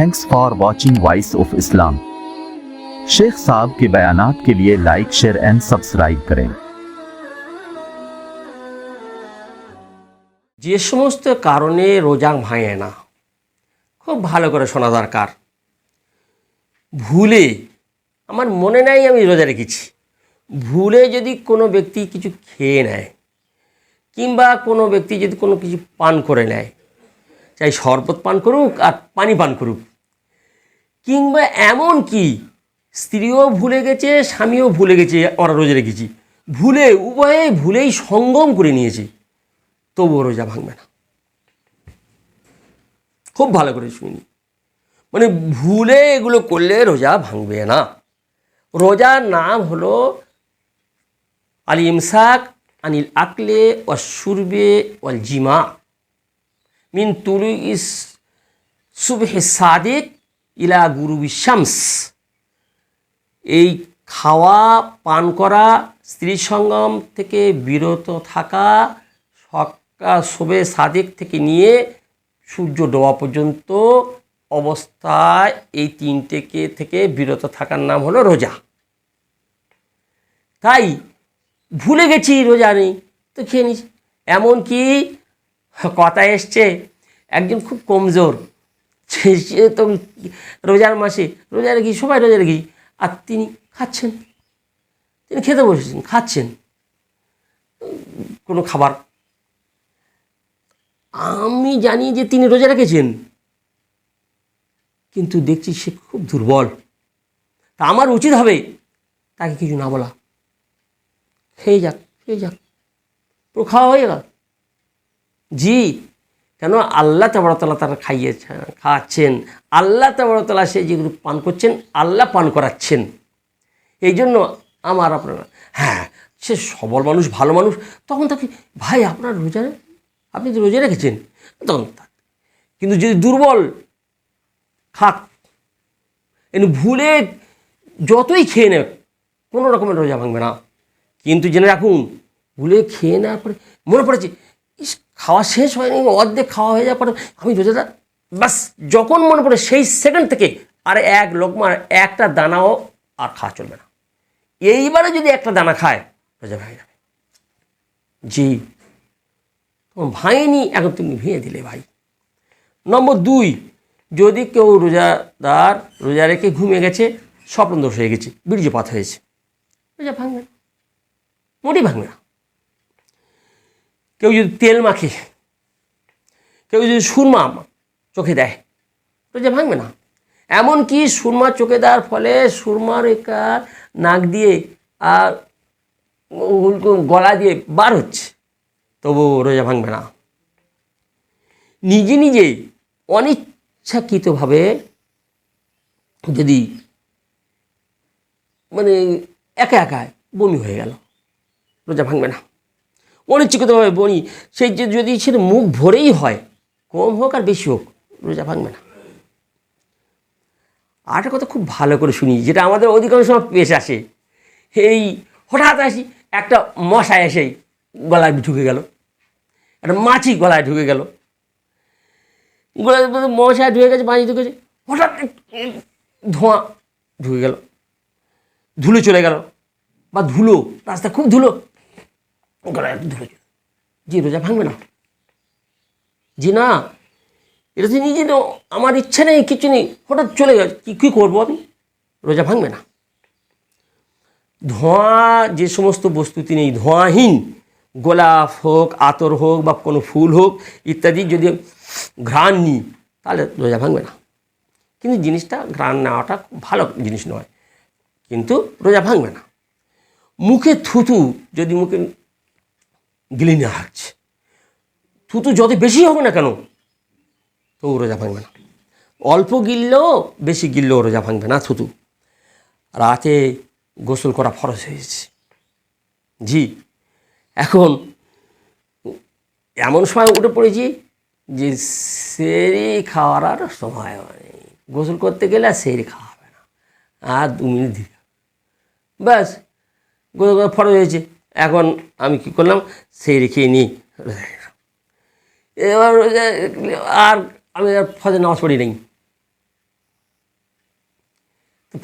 thanks for watching voice of इस्लाम शेख साहब के बयानात के लिए लाइक शेयर एंड सब्सक्राइब करें যে সমস্ত কারণে রোজা ভাঙে না খুব ভালো করে শোনা দরকার ভুলে আমার মনে নাই আমি রোজা রেখেছি ভুলে যদি কোনো ব্যক্তি কিছু খেয়ে নেয় কিংবা কোনো ব্যক্তি যদি কোনো কিছু পান করে নেয় চাই শরবত পান করুক আর পানি পান করুক কিংবা এমন কি? স্ত্রীও ভুলে গেছে, স্বামীও ভুলে গেছে, আমরা রোজা রেখেছি। ভুলে, উভয়ে ভুলেই সঙ্গম করে নিয়েছে। তবুও রোজা ভাঙবে না। খুব ভালো করে শুনি। মানে ভুলে এগুলো করলে রোজা ভাঙবে না। রোজার নাম হলো আল ইমসাক আনিল আকলে ও সুরবে ওয়াল জিমা। মিন তুলু ইস সুবহে সাদিক ইলা গুরু বিশ্বামস এই খাওয়া, পান করা, স্ত্রী সঙ্গম থেকে বিরত থাকা সকাল শোবে সাদেক থেকে নিয়ে সূর্য ডোবা পর্যন্ত অবস্থায় এই তিনটেকে থেকে বিরত থাকার নাম হলো রোজা। তাই ভুলে গেছি রোজা নেই, তো খেয়ে নিস। এমনকি কথা এসছে, একজন খুব কমজোর সে তো রোজার মাসে। রোজা রেখি সবাই রোজা রেখি আর তিনি খাচ্ছেন। তিনি খেতে বসেছেন, খাচ্ছেন। কোনো খাবার। আমি জানি যে তিনি রোজা রেখেছেন। কিন্তু দেখছি সে খুব দুর্বল। তা আমার উচিত হবে তাকে কিছু না বলা। খেয়ে যাক খেয়ে যাক। পুরো খাওয়া হয়ে গেল। জি। কেন আল্লাহ তেবরতলা তারা খাইয়েছেন খাওয়াচ্ছেন, আল্লাহ তেবরতলা সে যেগুলো পান করছেন, আল্লাহ পান করাচ্ছেন। এই জন্য আমার আপনারা হ্যাঁ সে সবল মানুষ, ভালো মানুষ, তখন তাকে, ভাই, আপনার রোজা আপনি তো রোজা রেখেছেন? তখন কিন্তু যদি দুর্বল, খাক, এনে ভুলে যতই খেয়ে নেয় কোনো রকমের রোজা ভাঙবে না। কিন্তু জেনে রাখুন, ভুলে খেয়ে নেওয়ার পরে মনে পড়েছে, ইস খাওয়া শেষ হয়নি, অর্ধেক খাওয়া হয়ে যাওয়ার পরে আমি রোজাদার বাস যখন মনে পড়ে সেই সেকেন্ড থেকে আর এক লোকমার একটা দানাও আর খাওয়া চলবে না। এইবারে যদি একটা দানা খায়, রোজা ভেঙে যাবে। জি। তোমার ভাঙেনি এখন তুমি ভেঙে দিলে ভাই। নম্বর দুই, যদি কেউ রোজাদার, রোজা রেখে ঘুমিয়ে গেছে স্বপ্ন দোষ হয়ে গেছে, বীর্যপাত হয়েছে, রোজা ভাঙবে মোটেই ভাঙবে না। কেউ যদি তেল মাখে, কেউ যদি সুরমা চোখে দেয় রোজা ভাঙবে না। এমনকি সুরমা চোখে দেওয়ার ফলে সুরমার একা নাক দিয়ে আর গলা দিয়ে বার হচ্ছে তবু রোজা ভাঙবে না। নিজে নিজেই অনিচ্ছাকৃতভাবে যদি মানে একা একা বমি হয়ে গেল, রোজা ভাঙবে না। অনিচ্ছাকৃতভাবে বমি সেই যে যদি সে মুখ ভরেই হয় কম হোক আর বেশি হোক, রোজা ভাঙবে না। আরেকটা কথা খুব ভালো করে শুনি, যেটা আমাদের অধিকাংশ সময় পেশ আসে। এই হঠাৎ আসি একটা মশা এসেই গলায় ঢুকে গেল। একটা মাছি গলায় ঢুকে গেল। গলায় মশায় ঢুকে গেছে, মাছি ঢুকেছে হঠাৎ ধোঁয়া ঢুকে গেল। ধুলো চলে গেল। বা ধুলো, রাস্তা খুব ধুলো। গলায় চলে জি রোজা ভাঙবে না। জি না, এটা তো নিজে আমার ইচ্ছা নেই, কিছু নেই, হঠাৎ চলে গেছে, কী কী করব আমি? রোজা ভাঙবে না। ধোঁয়া, যে সমস্ত বস্তু তিনি ধোঁয়াহীন, গোলাপ হোক, আতর হোক বা কোনো ফুল হোক, ইত্যাদি যদি ঘ্রাণ নিই, তাহলে রোজা ভাঙবে না। কিন্তু জিনিসটা ঘ্রাণ নেওয়াটা খুব ভালো জিনিস নয়। কিন্তু রোজা ভাঙবে না। মুখে থুতু, যদি মুখে গিলে নেওয়া হচ্ছে থুতু যত বেশি হবে না কেন, তবু রোজা ভাঙবে না। অল্প গিললেও বেশি গিললেও রোজা ভাঙবে না থুতু। রাতে গোসল করা ফরজ হয়েছে জি, এখন এমন সময় উঠে পড়েছি যে সেরি খাওয়ার আর সময় নেই। গোসল করতে গেলে আর সেরি খাওয়া হবে না। আর দু মিনিট দিকে ব্যাস, গোসল করা ফরজ হয়েছে। এখন আমি কি করলাম? সেই রেখে নিই। এবার আর আমি আর ফজর নামাজ পড়ি নাই।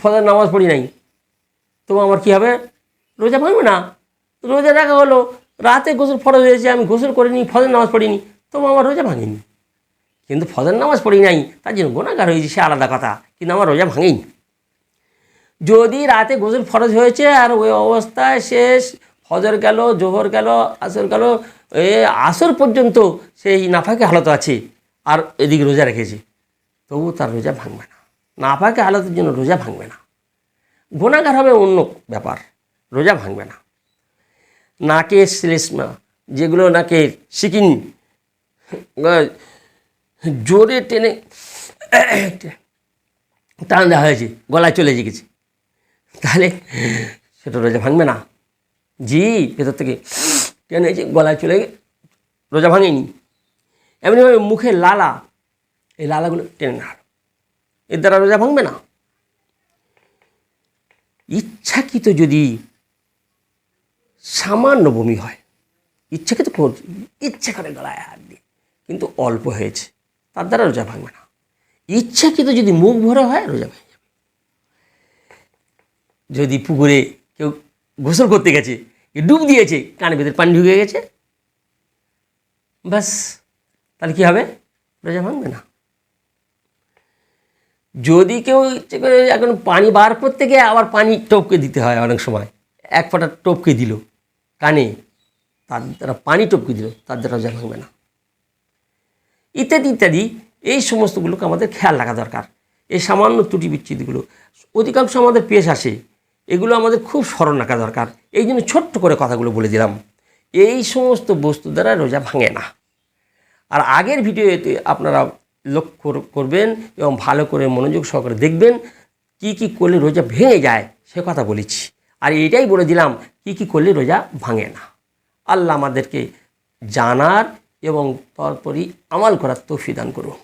ফজর নামাজ পড়ি নাই। তো আমার কী হবে? রোজা ভাঙবে না। রোজা রাখা হলো। রাতে গোসল ফরজ হয়েছে, আমি গোসল করিনি ফজর নামাজ পড়িনি তবু আমার রোজা ভাঙেনি। কিন্তু ফজর নামাজ পড়ি নাই, তার জন্য গোনাগার হয়েছে, সে আলাদা কথা। কিন্তু আমার রোজা ভাঙেনি। যদি রাতে গোসল ফরজ হয়েছে আর ওই অবস্থায় শেষ ফজর গেল, জোহর গেল, আসর গেল, এ আসর পর্যন্ত সেই নাফাকে হালত আছে। আর এদিকে রোজা রেখেছে। তবু তার রোজা ভাঙবে না। নাফাকে হালতের জন্য রোজা ভাঙবে না। গোনাগার হবে অন্য ব্যাপার। রোজা ভাঙবে না। নাকের শ্লেষ্মা, যেগুলো নাকের সিকিন, জোরে টেনে টান দেওয়া হয়েছে, গলায় চলে গেছে। তাহলে সেটা রোজা ভাঙবে না। জি, ভেতর থেকে। টেনে যে গলায় চলে রোজা ভাঙেনি? এমনিভাবে মুখে লালা, এই লালাগুলো টেনে না এর দ্বারা রোজা ভাঙবে না। ইচ্ছাকৃত যদি সামান্য বমি হয়, ইচ্ছাকৃত করছি ইচ্ছা করে গলায় হাত দিয়ে, কিন্তু অল্প হয়েছে, তার দ্বারা রোজা ভাঙবে না। ইচ্ছাকৃত যদি মুখ ভরে হয় রোজা ভেঙে যদি পুকুরে কেউ গোসল করতে গেছে ডুব দিয়েছে কানে ভেতরে পানি ঢুকে গেছে। ব্যাস, তাহলে কী হবে? রোজা ভাঙবে না। যদি কেউ এখন পানি বার করতে গিয়ে আবার পানি টপকে দিতে হয় অনেক সময়, এক ফোঁটা টপকে দিল কানে, তার দ্বারা পানি টপকে দিল, তার দ্বারা রোজা ভাঙবে না। ইত্যাদি ইত্যাদি, এই সমস্তগুলোকে আমাদের খেয়াল রাখা দরকার। এই সামান্য ত্রুটি বিচ্ছিতিগুলো অধিকাংশ আমাদের পেশ আসে। এগুলো আমাদের খুব স্মরণ রাখা দরকার। এই জন্য ছোট্ট করে কথাগুলো বলে দিলাম। এই সমস্ত বস্তু দ্বারা রোজা ভাঙে না। আর আগের ভিডিওতে আপনারা লক্ষ্য করবেন এবং ভালো করে মনোযোগ সহকারে দেখবেন কি কি করলে রোজা ভেঙে যায়, সে কথা বলেছি। আর এটাই বলে দিলাম, কি কি করলে রোজা ভাঙে না। আল্লাহ আমাদেরকে জানার এবং তারপরই আমাল করার তৌফিক দান করুন।